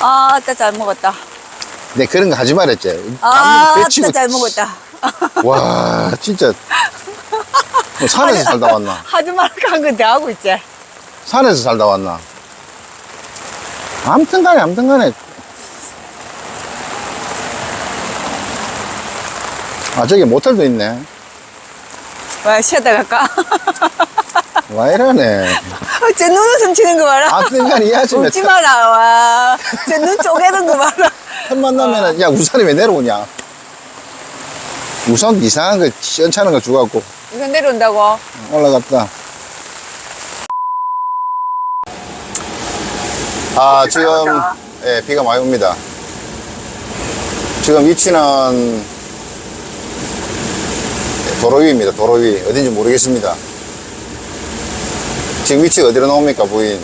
아, 따 잘 먹었다. 내 그런 거 하지 말았지. 아, 땀 빼치고. 따잘 먹었다. 와, 진짜. 뭐 산에서 살다 왔나? 하지 말까 한 건데 하고 있지. 산에서 살다 왔나? 아무튼 간에, 아무튼 간에. 아, 저기 모텔도 있네. 와, 쉬었다 갈까? 와, 이러네. 제 눈웃음 치는 거 봐라. 간에 이 아침에 웃지 마라, 와. 제눈 쪼개는 거 봐라. 첫 만나면은, 야, 우산이 왜 내려오냐? 우산 이상한 거, 시원찮은 거 주갖고 이거 내려온다고? 올라갔다. 아, 지금, 예, 비가 많이 옵니다. 지금 위치는 도로 위입니다. 도로 위. 어딘지 모르겠습니다. 지금 위치가 어디로 나옵니까, 부인?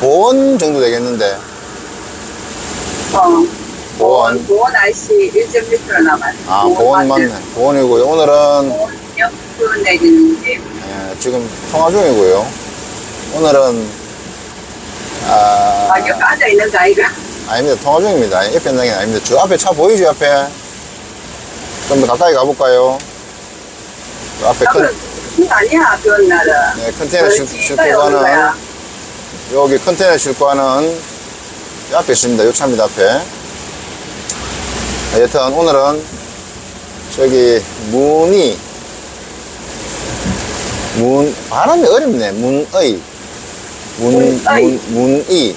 보원 정도 되겠는데. 어, 보원. 보원 날씨 1.1km 남았어. 아, 보원 맞네. 보원이고요. 오늘은 보원 역수 내리는데 예, 지금 통화 중이고요. 오늘은 아, 아, 여기 앉아 있는 거 아이가? 아닙니다. 통화 중입니다. 옆에 있는 게 아닙니다. 저 앞에 차 보이죠, 앞에? 좀 더 가까이 가볼까요? 그 앞에 무슨 아니야 그런 날은. 네, 컨테이너 이거야, 가는 이거야. 여기 컨테이너 가는 이 앞에 있습니다. 요 차입니다, 앞에. 여튼 오늘은 저기 문이 문 발음이 어렵네. 문의 문, 문의. 문, 문의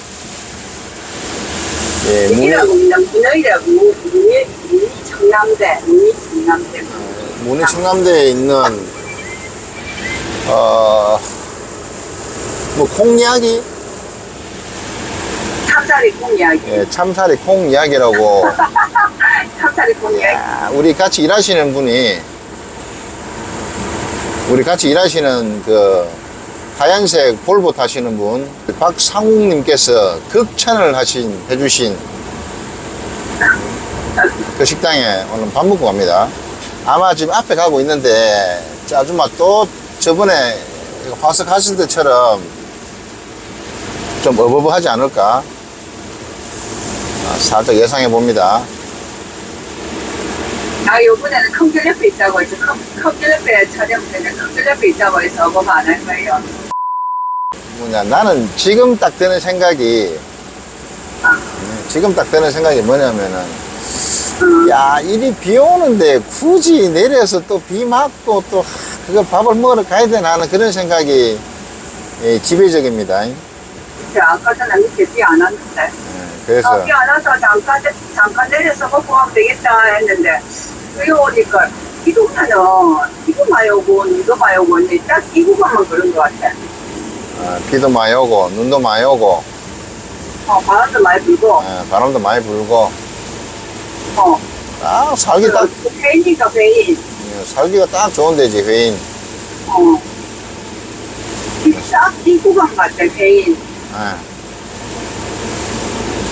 예, 문의 이라고 있는 문의라 문 문의 문의 청남대 문의 청남대 문의 충남대에 있는 어 뭐 콩이야기 참사리 콩 이야기. 예, 참사리 콩이야기라고 참사리 콩 이야기. 야, 우리 같이 일하시는 분이 우리 같이 일하시는 그 하얀색 볼보 타시는 분 박상욱님께서 극찬을 하신 해주신 그 식당에 오늘 밥 먹고 갑니다. 아마 지금 앞에 가고 있는데 저 아줌마 또 저번에 화석하실 때처럼 좀 어버버하지 않을까 아, 살짝 예상해 봅니다. 아 요번에는 큰길 옆에 있다고 해서 큰- 큰길 옆에 촬영 때문에 큰길 옆에 있다고 해서 뭐안할 거예요. 뭐냐 나는 지금 딱 드는 생각이 아. 음, 지금 딱 드는 생각이 뭐냐면은 음. 야 이리 비 오는데 굳이 내려서 또 비 맞고 또 하, 그거 밥을 먹으러 가야 되나 하는 그런 생각이 예, 지배적입니다. 예, 저 아까 전에 밑에 비안 왔는데. 그래서. 아, 비안 와서 잠깐, 잠깐 내려서 먹고 가면 되겠다 했는데, 여기 오니까, 오면은, 비도 많이 오고, 눈도 많이 오고, 근데 딱이 구간만 그런 것 같아. 어, 비도 많이 오고 눈도 많이 오고. 어, 바람도 많이 불고, 예, 바람도 많이 불고 어. 딱 살기 딱그 페인이가 페인. 예, 살기가 딱 좋은 데지 회인 어. 딱이 구간 같아, 페인. 예.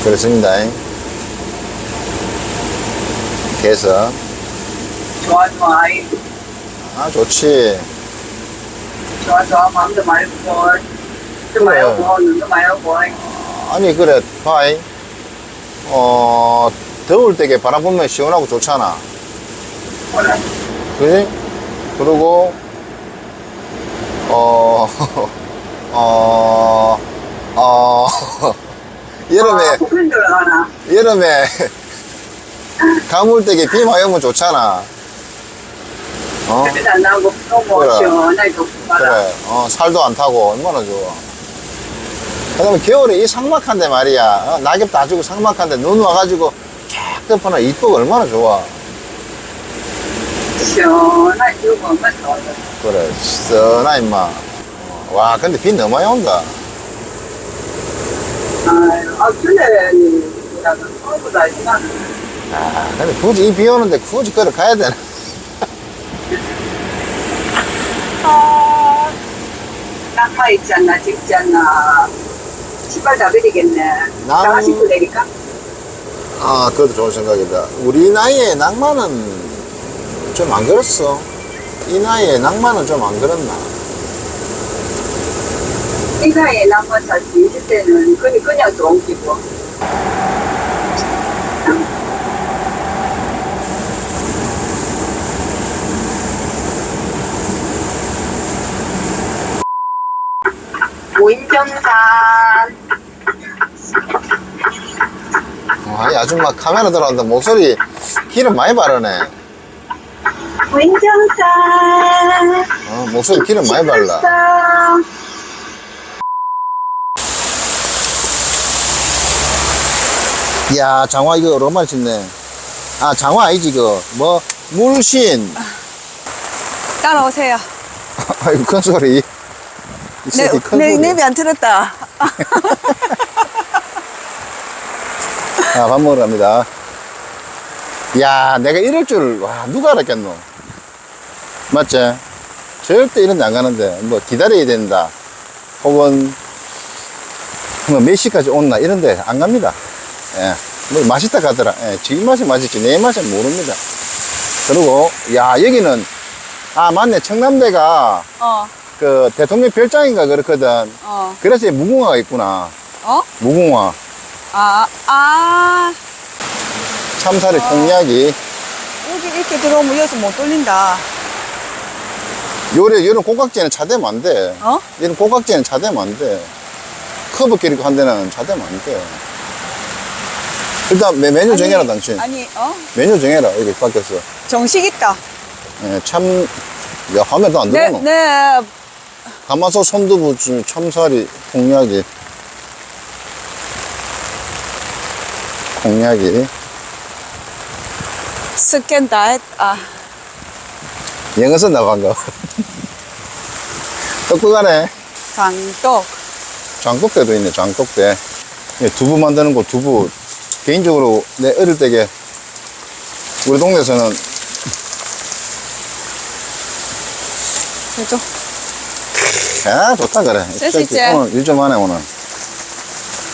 그렇습니다 예. 그래서 좋아, 좋아. 아이, 아 좋지 좋아, 좋아. 밤도 많이 불고, 비도 많이. 오고, 눈도 많이 오고. 아니 그래 봐이 어 더울 때게 바람 불면 시원하고 좋잖아. 그지 그리고 어, 어, 어, 여름에, 아. 여름에, 가물 때게 비 많이 오면 좋잖아. 어? 그래. 그래, 어, 살도 안 타고 얼마나 좋아. 그 다음에 겨울에 이 삭막한데 말이야. 어, 낙엽 다 주고 삭막한데 눈 와가지고 쫙 덮어놔. 이쁘고 얼마나 좋아. 시원하게 주고, 얼마나 좋아. 그래, 쓰나, 임마. 어, 와, 근데 비 너무 많이 온다. 아, 전에는 약간 서울보다 아, 근데 굳이 이 비 오는데 굳이 걸어 가야 되나? 아, 낙마 있지 않나, 않나. 신발 다 버리겠네. 남- 나가 신고 내릴까? 아, 그것도 좋은 생각이다. 우리 나이에 낭만은 좀 안 그렇어. 이 나이에 낭만은 좀 안 그렇나. 이 나이에 살수 있을 때는 그냥 그냥 좋은 기고. 오인정산 아, 이 아줌마 카메라 들어간다. 목소리 기름 많이 바르네. 오인정산 어, 목소리 기름 많이 발라. 이야, 장화 이거 얼마나 짓네. 아, 장화 아니지, 이거. 뭐, 물신. 따라오세요. 아이고, 큰 소리. 이 내, 새끼 큰 내, 소리. 내비 안 틀었다. 자, 밥 먹으러 갑니다. 야, 내가 이럴 줄, 와, 누가 알았겠노? 맞지? 절대 이런 데 안 가는데, 뭐, 기다려야 된다. 혹은, 뭐, 몇 시까지 온나, 이런 데 안 갑니다. 예. 뭐, 맛있다 가더라. 예, 지 맛이 맛있지, 내 맛은 모릅니다. 그리고, 야, 여기는, 아, 맞네. 청남대가, 어, 그, 대통령 별장인가 그렇거든. 어, 그래서 무궁화가 있구나. 어? 무궁화. 아, 아. 참사리 콩약이. 여기 이렇게 들어오면 여기서 못 돌린다. 요래, 이런 꼭각지는 차대면 안 돼. 어? 이런 꼭각지는 차대면 안 돼. 커브 끼리고 한 데는 차대면 안 돼. 일단 메, 메뉴 정해라, 당신. 아니, 어? 메뉴 정해라, 여기 바뀌었어. 정식 있다. 예, 참, 야, 화면도 안 네, 들어오노? 네. 가마솥 손두부 중 참사리 콩약이. 콩약이. 스캔 다 했, 아. 영어 쓴다고 한 거. 떡국가네 장독. 장독대도 있네, 장독대. 예, 두부 만드는 거, 두부. 개인적으로 내 어릴 때게 우리 동네에서는 해줘. 야, 좋다, 그래. 쓸수 있지? 오늘 일 좀 하네, 오늘.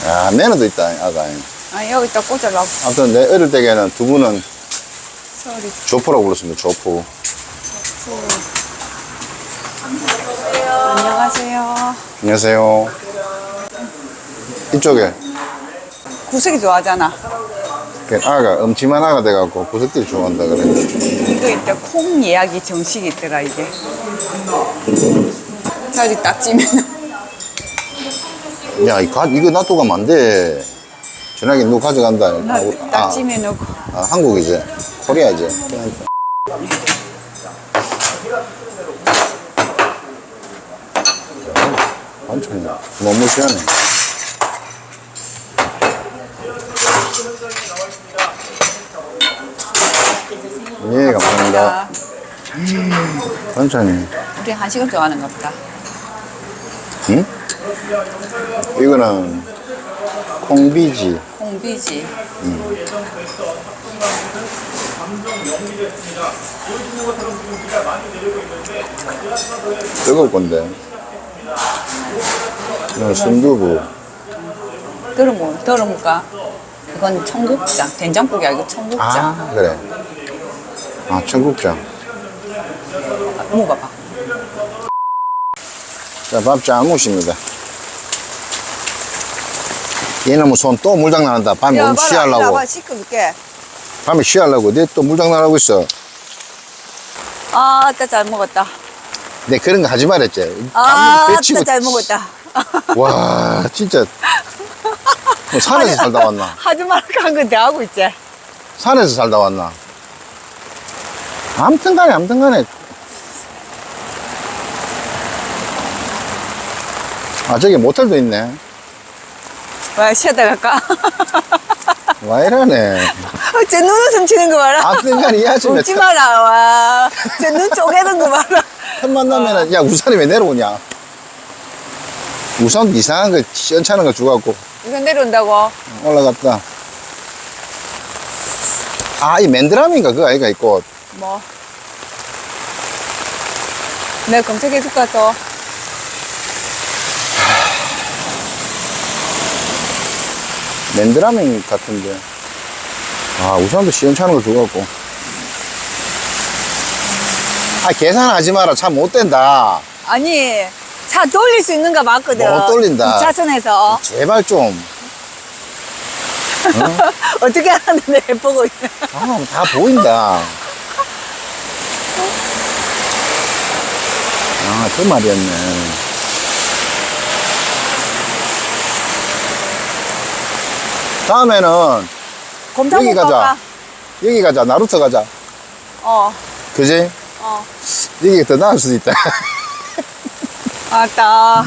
야, 매너도 있다, 아가. 아, 여기다 꽂으려고. 아무튼 내 어릴 때에는 두부는 소리. 조포라고 불렀습니다, 조포. 안녕하세요. 안녕하세요. 이쪽에 구석이 좋아하잖아. 그 아가, 엄침한 아가 돼갖고 구석들이 좋아한다, 그래. 이거 있다. 콩 예약이 정식이 있더라, 이게. 자리 딱 찌면. 야, 이 가, 이거 놔두고 안 돼. 전화기 누구 가져간다. 나 아, 딱 아, 찌면 놓고. 아, 한국이지. 코리아지. 완전히 너무 시원해. 예, 감사합니다. 천천히. 우리 한식을 좋아하는가 보다. 응? 이거는 콩비지. 콩비지. 뜨거울 건데. 이건 순두부. 들어먹, 들어먹까? 이건 청국장. 된장국이 아니고 청국장. 아, 그래. 아, 청국장. 먹어봐. 자, 밥잘 먹습니다. 얘는 손또 물장난 한다. 밤에 오늘 쉬하려고. 봐봐, 씻어줄게. 밤에 쉬하려고. 내 또 물장난 하고 있어. 아, 아따 잘 먹었다. 내 그런 거 하지 말랬지. 아, 배 아따 치고. 잘 먹었다. 와, 진짜. 뭐 산에서 살다 왔나? 하지 말까 한 건데 하고 있지. 산에서 살다 왔나? 아무튼 간에, 아무튼 간에. 아, 저기 모텔도 있네. 와, 쉬었다 갈까? 와, 이러네. 제 눈웃음 치는 거 봐라. 간에 이 아침에 웃지 마라, 와. 제눈 쪼개는 거 봐라. 첫 만나면은, 야, 우산이 왜 내려오냐? 우산 이상한 거, 시원찮은 거 주갖고 이거 내려온다고? 올라갔다. 아, 이 맨드라미인가? 그거 아이가 있고. 뭐. 내가 검색해줄까, 또? 맨드라미 같은데. 아, 우산도 시원찮은 거 주갖고. 아, 계산하지 마라. 참 못된다. 아니, 차 돌릴 수 있는가 봤거든. 못 돌린다. 2차선에서. 제발 좀. 어 떻게 하는데 보고. 아, 다 보인다. 아, 그 말이었네. 다음에는 곰탕 여기 가자. 갈까? 여기 가자. 나루터 가자. 어, 그지? 어. 여기가 더 나을 수도 있다. 아따.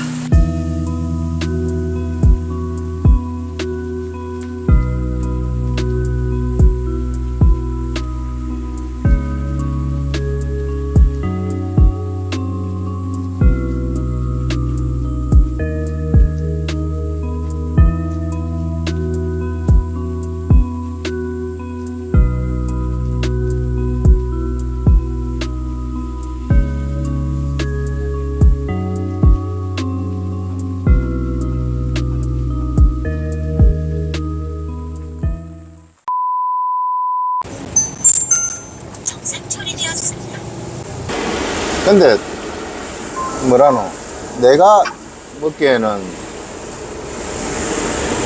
근데, 뭐라노. 내가 먹기에는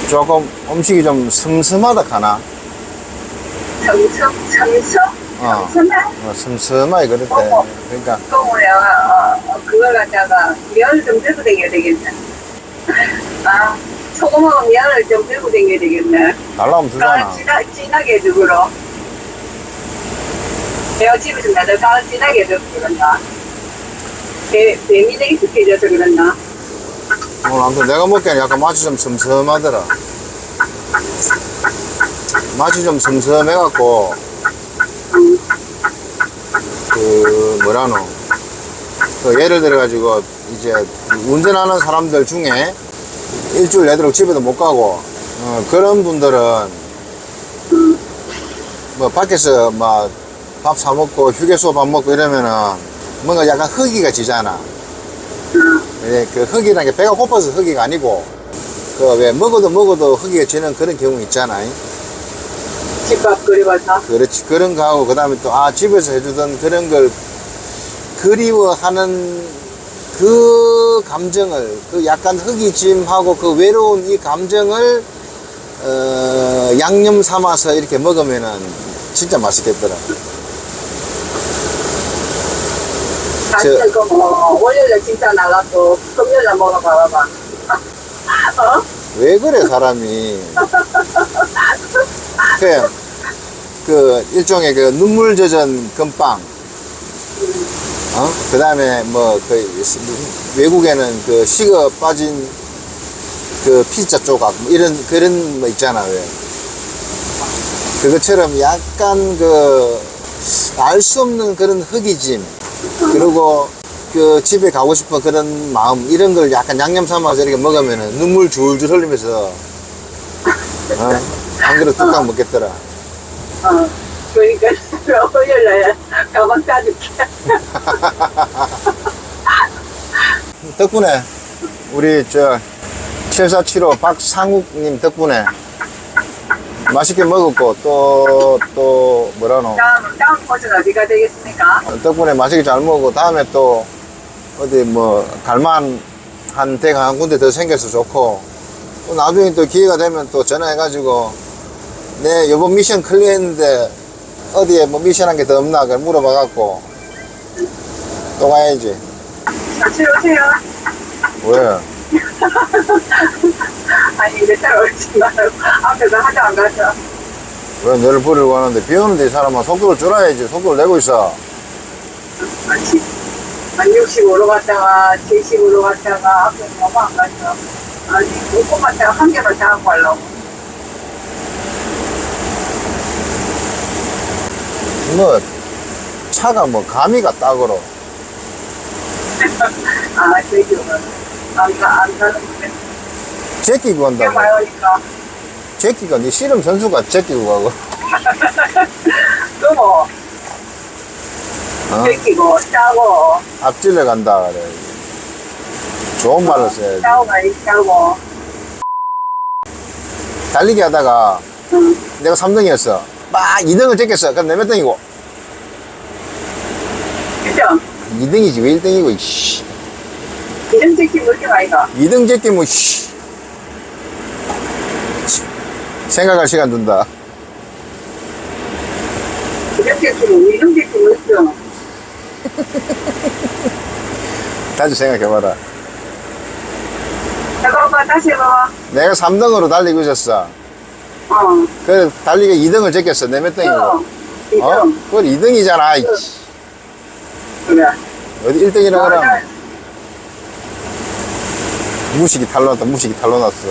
조금 음식이 좀 슴슴하다 카나. 청청, 청청? 어. 청청해? 어, 슴슴하게 그랬대. 어머. 그러니까, 그 뭐야, 어, 그걸 갖다가 면을 좀 들고 다녀야 되겠네. 아, 소금하고 면을 좀 들고 다녀야 되겠네. 달라면 주잖아. 아, 진하, 진하게 들으러. 내가 집에서 나도 가 진하게 들고 그런다. 익숙해져서 그랬나? 오늘 아무튼 내가 먹기에는 약간 맛이 좀 슴슴하더라. 맛이 좀 슴슴해갖고, 그, 뭐라노. 그 예를 들어가지고, 이제, 운전하는 사람들 중에 일주일 내도록 집에도 못 가고, 어, 그런 분들은, 뭐, 밖에서 막, 밥 사먹고, 휴게소 밥 먹고 이러면은, 뭔가 약간 허기가 지잖아. 예, 그 흙이라는 게 배가 고파서 흙이가 아니고 그 왜 먹어도 먹어도 흙이 지는 그런 경우 있잖아. 집밥 끓여봐서. 그렇지 그런 거 하고 그 다음에 또 아 집에서 해주던 그런 걸 그리워하는 그 감정을 그 약간 흙이짐하고 그 외로운 이 감정을 어, 양념 삼아서 이렇게 먹으면은 진짜 맛있겠더라. 그 뭐, 월요일에 진짜 나가서 금요일에 먹어 봐봐. 어? 왜 그래 사람이 그, 그 일종의 그 눈물 젖은 금빵 어? 그 다음에 뭐그 외국에는 그 식어 빠진 그 피자 조각 뭐 이런 그런 뭐 있잖아 왜 그것처럼 약간 그 알 수 없는 그런 흑이짐 그리고 그 집에 가고 싶어 그런 마음 이런 걸 약간 양념 삼아서 이렇게 먹으면 눈물 줄줄 흘리면서 어? 한 그릇 뚝딱 먹겠더라 어. 그러니까 월요일에 가방 싸줄게. 덕분에 우리 저 7475 박상욱님 덕분에 맛있게 먹었고 또 또 뭐라노 다음, 다음 곳은 어디가 되겠습니까? 덕분에 맛있게 잘 먹고 다음에 또 어디 뭐 갈만 한 대가 한 군데 더 생겨서 좋고 또 나중에 또 기회가 되면 또 전화해가지고 내 이번 미션 클리어했는데 어디에 뭐 미션 한 게 더 없나 그걸 물어봐갖고 또 가야지 같이 오세요. 왜? 아니, 내 따라오지 말고 앞에서 하자 안 가서. 왜 너를 버리고 가는데 비 오는데 이 사람아 속도를 줄여야지 속도를 내고 있어 아니, 한 65로 갔다가 70으로 갔다가 앞에 너무 안 가서. 아니, 조금 갔다가 한 개만 다 하고 가려고. 뭐 차가 뭐 가미가 딱으로 아, 저기요. 안 가, 안 가는데. 제끼고 그냥 간다고. 제끼가 네 씨름 선수가 제끼고 가고. 또 뭐, 어? 제끼고, 짜고, 앞질러 간다 그래. 좋은 말로 써야지. 짜고 많이 짜고. 달리기 하다가 내가 3등이었어. 막 2등을 제꼈어. 그럼 내몇 등이고? 그죠? 2등이지. 왜 1등이고 이씨. 이런 새끼 물지 마이가. 2등 제끼 뭐, 씨. 생각할 시간 이런 물죠. 다시 생각해봐라. 잠깐만, 다시 해봐. 내가 3등으로 달리고 있었어. 어. 그래, 달리가 2등을 제꼈어. 내 몇 등이고. 어. 어? 그걸 2등이잖아. 그래. 어디 1등이라고 어, 그러면. 나- 무식이 탈로 났다. 무식이 탈로 났어.